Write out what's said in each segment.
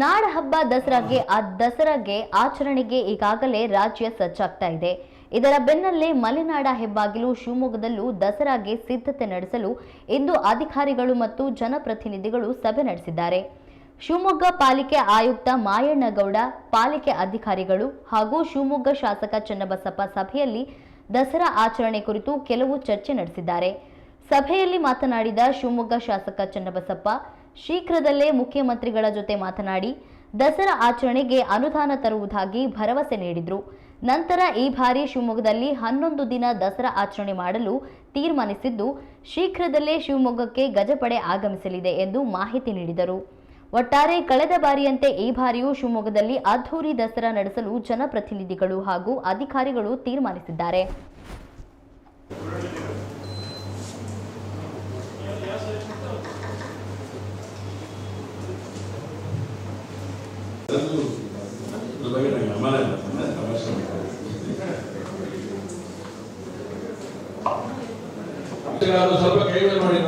ನಾಡ ಹಬ್ಬ ದಸರಾಗೆ ಆ ದಸರಾಗೆ ಆಚರಣೆಗೆ ಈಗಾಗಲೇ ರಾಜ್ಯ ಸಜ್ಜಾಗ್ತಾ ಇದೆ. ಇದರ ಬೆನ್ನಲ್ಲೇ ಮಲೆನಾಡ ಹೆಬ್ಬಾಗಿಲು ಶಿವಮೊಗ್ಗದಲ್ಲೂ ದಸರಾಗೆ ಸಿದ್ಧತೆ ನಡೆಸಲು ಇಂದು ಅಧಿಕಾರಿಗಳು ಮತ್ತು ಜನಪ್ರತಿನಿಧಿಗಳು ಸಭೆ ನಡೆಸಿದ್ದಾರೆ. ಶಿವಮೊಗ್ಗ ಪಾಲಿಕೆ ಆಯುಕ್ತ ಮಾಯಣ್ಣಗೌಡ, ಪಾಲಿಕೆ ಅಧಿಕಾರಿಗಳು ಹಾಗೂ ಶಿವಮೊಗ್ಗ ಶಾಸಕ ಚನ್ನಬಸಪ್ಪ ಸಭೆಯಲ್ಲಿ ದಸರಾ ಆಚರಣೆ ಕುರಿತು ಕೆಲವು ಚರ್ಚೆ ನಡೆಸಿದ್ದಾರೆ. ಸಭೆಯಲ್ಲಿ ಮಾತನಾಡಿದ ಶಿವಮೊಗ್ಗ ಶಾಸಕ ಚನ್ನಬಸಪ್ಪ ಶೀಘ್ರದಲ್ಲೇ ಮುಖ್ಯಮಂತ್ರಿಗಳ ಜೊತೆ ಮಾತನಾಡಿ ದಸರಾ ಆಚರಣೆಗೆ ಅನುದಾನ ತರುವುದಾಗಿ ಭರವಸೆ ನೀಡಿದರು. ನಂತರ ಈ ಬಾರಿ ಶಿವಮೊಗ್ಗದಲ್ಲಿ ಹನ್ನೊಂದು ದಿನ ದಸರಾ ಆಚರಣೆ ಮಾಡಲು ತೀರ್ಮಾನಿಸಿದ್ದು, ಶೀಘ್ರದಲ್ಲೇ ಶಿವಮೊಗ್ಗಕ್ಕೆ ಗಜಪಡೆ ಆಗಮಿಸಲಿದೆ ಎಂದು ಮಾಹಿತಿ ನೀಡಿದರು. ಒಟ್ಟಾರೆ ಕಳೆದ ಬಾರಿಯಂತೆ ಈ ಬಾರಿಯೂ ಶಿವಮೊಗ್ಗದಲ್ಲಿ ಅದ್ಧೂರಿ ದಸರಾ ನಡೆಸಲು ಜನಪ್ರತಿನಿಧಿಗಳು ಹಾಗೂ ಅಧಿಕಾರಿಗಳು ತೀರ್ಮಾನಿಸಿದ್ದಾರೆ. ಅದ್ರ ಬಗ್ಗೆ ನಂಗೆ ಗಮನ ಇಲ್ಲ ತಮಾಷೆ. ಸ್ವಲ್ಪ ಕೈ ಮೇಲೆ ಮಾಡಿ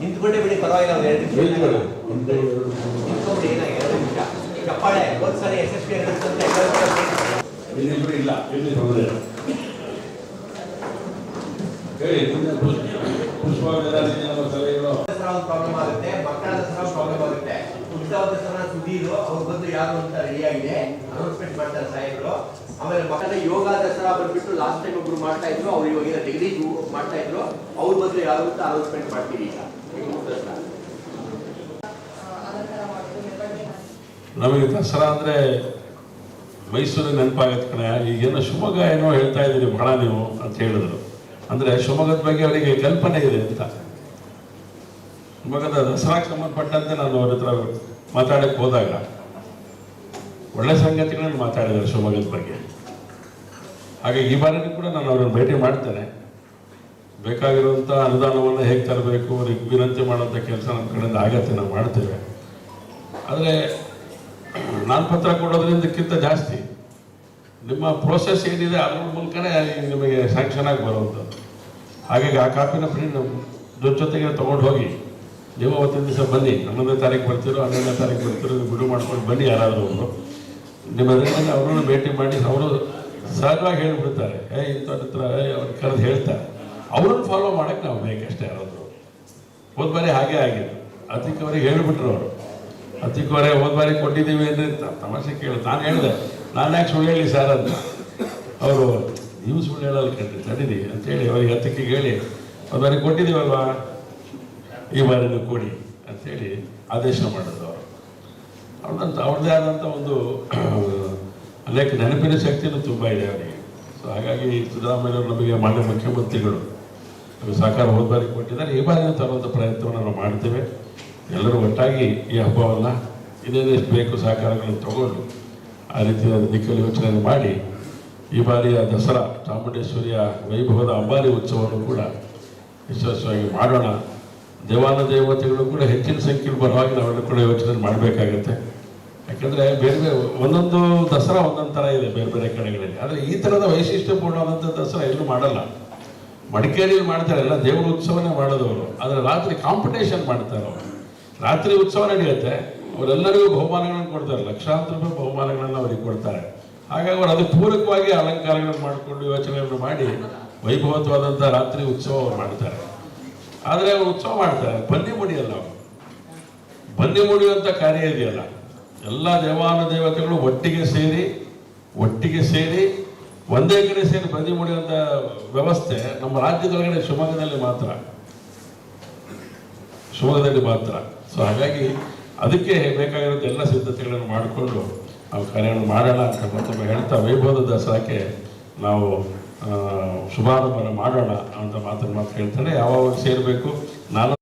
ನಿಂತ್ಕೊಂಡೆ ಬಿಡಿ ಪರವಾಗಿಲ್ಲ ಒಂದು ಎರಡು ನಿಮಿಷ. ಒಂದು, ಎರಡು, ನಿಂತ್ಕೊಂಡ್ಬಿಡಿ ಎರಡು ನಿಮಿಷ. ಚಪ್ಪಾಳೆ ಒಂದು ಸರಿ ಎಸ್ ಎಸ್ ಅಂತ ಇಲ್ಲಿ ಇಲ್ಲ ಇಲ್ಲಿ ತೊಂದರೆ ಹೇಳಿ ಮುಂದೆ ಪುಷ್ಪ ಸಲಹೆಗಳು ಪ್ರಾಬ್ಲಮ್ ಆಗುತ್ತೆ ಮಕ್ಕಳ ದಸರಾ ಪ್ರಾಬ್ಲಮ್ ಆಗುತ್ತೆ ಉತ್ಸವ ಸುದೀರು ಅವ್ರು ಬಂದು ಯಾರು ಅಂತ ರೆಡಿ ಆಗಿದೆ. ಅನೌನ್ಸ್ಮೆಂಟ್ ಮಾಡ್ತಾರೆ ಸಾಹೇಬರು. ಆಮೇಲೆ ಮಕ್ಕಳ ಯೋಗ ದಸರಾ ಬಂದ್ಬಿಟ್ಟು ಲಾಸ್ಟ್ ಟೈಮ್ ಒಬ್ರು ಮಾಡ್ತಾ ಇದ್ರು, ಅವ್ರು ಇವಾಗ ಡಿಗ್ರಿ ಮಾಡ್ತಾ ಇದ್ರು. ಅವ್ರ ಬಂದು ಯಾರು ಅಂತ ಅನೌನ್ಸ್ಮೆಂಟ್ ಮಾಡ್ತೀವಿ ಈಗ? ನಮಗೆ ದಸರಾ ಅಂದ್ರೆ ಮೈಸೂರಿನ ನೆನಪಾಗತ್ತೆ ಕಣ. ಈಗೇನೋ ಶಿವಮೊಗ್ಗ ಏನೋ ಹೇಳ್ತಾ ಇದ್ದೀರಿ ಬಹಳ ನೀವು ಅಂತ ಹೇಳಿದ್ರು. ಅಂದ್ರೆ ಶಿವಮೊಗ್ಗದ ಬಗ್ಗೆ ಅವರಿಗೆ ಕಲ್ಪನೆ ಇದೆ ಅಂತ. ಶಿವಮೊಗ್ಗದ ದಸರಾಕ್ಕೆ ಸಂಬಂಧಪಟ್ಟಂತೆ ನಾನು ಅವ್ರ ಹತ್ರ ಮಾತಾಡಕ್ಕೆ ಹೋದಾಗ ಒಳ್ಳೆ ಸಂಗತಿಗಳನ್ನು ಮಾತಾಡಿದ್ದಾರೆ ಶಿವಮೊಗ್ಗದ ಬಗ್ಗೆ. ಹಾಗೆ ಈ ಬಾರಿನೂ ಕೂಡ ನಾನು ಅವ್ರನ್ನ ಭೇಟಿ ಮಾಡ್ತೇನೆ. ಬೇಕಾಗಿರುವಂಥ ಅನುದಾನವನ್ನು ಹೇಗೆ ತರಬೇಕು, ಅವ್ರಿಗೆ ವಿನಂತಿ ಮಾಡುವಂಥ ಕೆಲಸ ನಮ್ಮ ಕಡೆಯಿಂದ ಆಗತ್ತೆ, ನಾವು ಮಾಡ್ತೇವೆ. ಆದರೆ ನಾನು ಪತ್ರ ಕೊಡೋದ್ರಿಂದಕ್ಕಿಂತ ಜಾಸ್ತಿ ನಿಮ್ಮ ಪ್ರೋಸೆಸ್ ಏನಿದೆ ಅದ್ರ ಮೂಲಕನೇ ನಿಮಗೆ ಸ್ಯಾಂಕ್ಷನ್ ಆಗಿ ಬರುವಂಥದ್ದು ಹಾಗಾಗಿ ಆ ಕಾಪಿನ ಪ್ರಿಂಟ್ ಜೊತೆ ಜೊತೆಗೆ ತೊಗೊಂಡು ಹೋಗಿ. ನೀವು ಅವತ್ತಿನ ದಿವಸ ಬನ್ನಿ. ಹನ್ನೊಂದನೇ ತಾರೀಕು ಬರ್ತೀರೋ, ಹನ್ನೊಂದನೇ ತಾರೀಕು ಬರ್ತಿರೋ ಬಿಡು ಮಾಡ್ಕೊಂಡು ಬನ್ನಿ ಯಾರಾದರೂ ಒಬ್ಬರು ನಿಮ್ಮ ಅದರಿಂದ ಅವರನ್ನು ಭೇಟಿ ಮಾಡಿ, ಅವರು ಸಹಜವಾಗಿ ಹೇಳ್ಬಿಡ್ತಾರೆ. ಏ ಇಂಥವ್ರ ಹತ್ರ ಅವ್ರು ಕರೆದು ಹೇಳ್ತಾರೆ ಅವ್ರನ್ನ ಫಾಲೋ ಮಾಡೋಕ್ಕೆ ನಾವು ಬೇಕಷ್ಟೇ ಯಾರಾದರೂ. ಹೋದ ಬಾರಿ ಹಾಗೆ ಆಗಿತ್ತು ಅದಕ್ಕೆ ಅವರಿಗೆ ಹೇಳ್ಬಿಟ್ರು ಅವರು. ಅದಕ್ಕೆ ಅವರೇ, ಹೋದ ಬಾರಿ ಕೊಟ್ಟಿದ್ದೀವಿ ಅಂದರೆ ತಮಾಷೆ ಕೇಳಿ. ನಾನು ಹೇಳಿದೆ, ನಾನು ಯಾಕೆ ಸುಳ್ಳು ಹೇಳಿ ಸರ್ ಅಂತ. ಅವರು, ನೀವು ಸುಳ್ಳು ಹೇಳಲ್ಲ ಕಂಡ್ರಿ ತಡೀರಿ ಅಂತೇಳಿ ಅವ್ರಿಗೆ ಹತ್ತಕ್ಕೆ ಹೇಳಿ, ಹೋದ ಬಾರಿ ಕೊಟ್ಟಿದ್ದೀವಲ್ವಾ? ಈ ಬಾರಿನೂ ಕೊಡಿ ಅಂಥೇಳಿ ಆದೇಶ ಮಾಡಿದ್ರು ಅವರು. ಅವ್ರದಂತ ಅವ್ರದ್ದೇ ಆದಂಥ ಒಂದು ಅನೇಕ ನೆನಪಿನ ಶಕ್ತಿನೂ ತುಂಬ ಇದೆ ಅವರಿಗೆ. ಸೊ ಹಾಗಾಗಿ ಸಿದ್ದರಾಮಯ್ಯವರು ನಮಗೆ ಮಾನ್ಯ ಮುಖ್ಯಮಂತ್ರಿಗಳು ನಮಗೆ ಸಹಕಾರ ಹೋದ ಬಾರಿ ಕೊಟ್ಟಿದ್ದಾರೆ. ಈ ಬಾರಿ ತರುವಂಥ ಪ್ರಯತ್ನವನ್ನು ನಾವು ಮಾಡ್ತೇವೆ. ಎಲ್ಲರೂ ಒಟ್ಟಾಗಿ ಈ ಹಬ್ಬವನ್ನು ಇನ್ನೇನೆಷ್ಟು ಬೇಕು ಸಹಕಾರಗಳನ್ನು ತಗೊಂಡು ಆ ರೀತಿಯ ದಿಕ್ಕಲ್ಲಿ ಯೋಚನೆ ಮಾಡಿ ಈ ಬಾರಿಯ ದಸರಾ ಚಾಮುಂಡೇಶ್ವರಿಯ ವೈಭವದ ಅಂಬಾರಿ ಉತ್ಸವವನ್ನು ಕೂಡ ಯಶಸ್ವಿಯಾಗಿ ಮಾಡೋಣ. ದೇವಾನ ದೇವತೆಗಳು ಕೂಡ ಹೆಚ್ಚಿನ ಸಂಖ್ಯೆಯಲ್ಲಿ ಬರೋ ಹಾಗೆ ನಾವೆಲ್ಲ ಕೂಡ ಯೋಚನೆ ಮಾಡಬೇಕಾಗತ್ತೆ. ಯಾಕಂದರೆ ಬೇರೆ ಬೇರೆ ಒಂದೊಂದು ದಸರಾ ಒಂದೊಂದು ಥರ ಇದೆ ಬೇರೆ ಬೇರೆ ಕಡೆಗಳಲ್ಲಿ. ಆದರೆ ಈ ಥರದ ವೈಶಿಷ್ಟ್ಯಪೂರ್ಣವಾದಂಥ ದಸರಾ ಎಲ್ಲೂ ಮಾಡಲ್ಲ. ಮಡಿಕೇರಿಯಲ್ಲಿ ಮಾಡ್ತಾರೆ, ಎಲ್ಲ ದೇವರ ಉತ್ಸವನೇ ಮಾಡೋದವರು. ಆದರೆ ರಾತ್ರಿ ಕಾಂಪಿಟೇಷನ್ ಮಾಡ್ತಾರೆ ಅವರು. ರಾತ್ರಿ ಉತ್ಸವ ನಡೆಯುತ್ತೆ, ಅವರೆಲ್ಲರಿಗೂ ಬಹುಮಾನಗಳನ್ನು ಕೊಡ್ತಾರೆ, ಲಕ್ಷಾಂತರ ರೂಪಾಯಿ ಬಹುಮಾನಗಳನ್ನು ಅವರಿಗೆ ಕೊಡ್ತಾರೆ. ಹಾಗಾಗಿ ಅವರು ಅದಕ್ಕೆ ಪೂರಕವಾಗಿ ಅಲಂಕಾರಗಳನ್ನು ಮಾಡಿಕೊಂಡು ಯೋಚನೆಗಳನ್ನು ಮಾಡಿ ವೈಭವತ್ವಾದಂಥ ರಾತ್ರಿ ಉತ್ಸವ ಅವ್ರು ಮಾಡ್ತಾರೆ. ಆದರೆ ಉತ್ಸವ ಮಾಡ್ತಾರೆ. ಬನ್ನಿ ಮುಡಿಯಲ್ಲ ಬನ್ನಿ ಮುಡಿಯುವಂಥ ಕಾರ್ಯ ಇದೆಯಲ್ಲ. ಎಲ್ಲ ದೇವಾನು ದೇವತೆಗಳು ಒಟ್ಟಿಗೆ ಸೇರಿ ಒಟ್ಟಿಗೆ ಸೇರಿ, ಒಂದೇ ಕಡೆ ಸೇರಿ ಬನ್ನಿ ಮುಡಿಯುವಂಥ ವ್ಯವಸ್ಥೆ ನಮ್ಮ ರಾಜ್ಯದೊಳಗಡೆ ಶಿವಮೊಗ್ಗದಲ್ಲಿ ಮಾತ್ರ. ಶಿವಮೊಗ್ಗದಲ್ಲಿ ಮಾತ್ರ. ಸೊ ಹಾಗಾಗಿ ಅದಕ್ಕೆ ಬೇಕಾಗಿರೋದು ಎಲ್ಲ ಸಿದ್ಧತೆಗಳನ್ನು ಮಾಡಿಕೊಂಡು ನಾವು ಕಾರ್ಯಗಳನ್ನು ಮಾಡೋಣ ಅಂತ ಮತ್ತೊಮ್ಮೆ ಹೇಳ್ತಾ, ವೈಭವದ ದಸರಾಕ್ಕೆ ನಾವು ಶುಭಾರಂಭ ಮಾಡೋಣ ಅಂತ ಮಾತನ್ನು ಮಾತು ಕೇಳ್ತಾನೆ ಯಾವಾಗ ಸೇರಬೇಕು? ನಾನು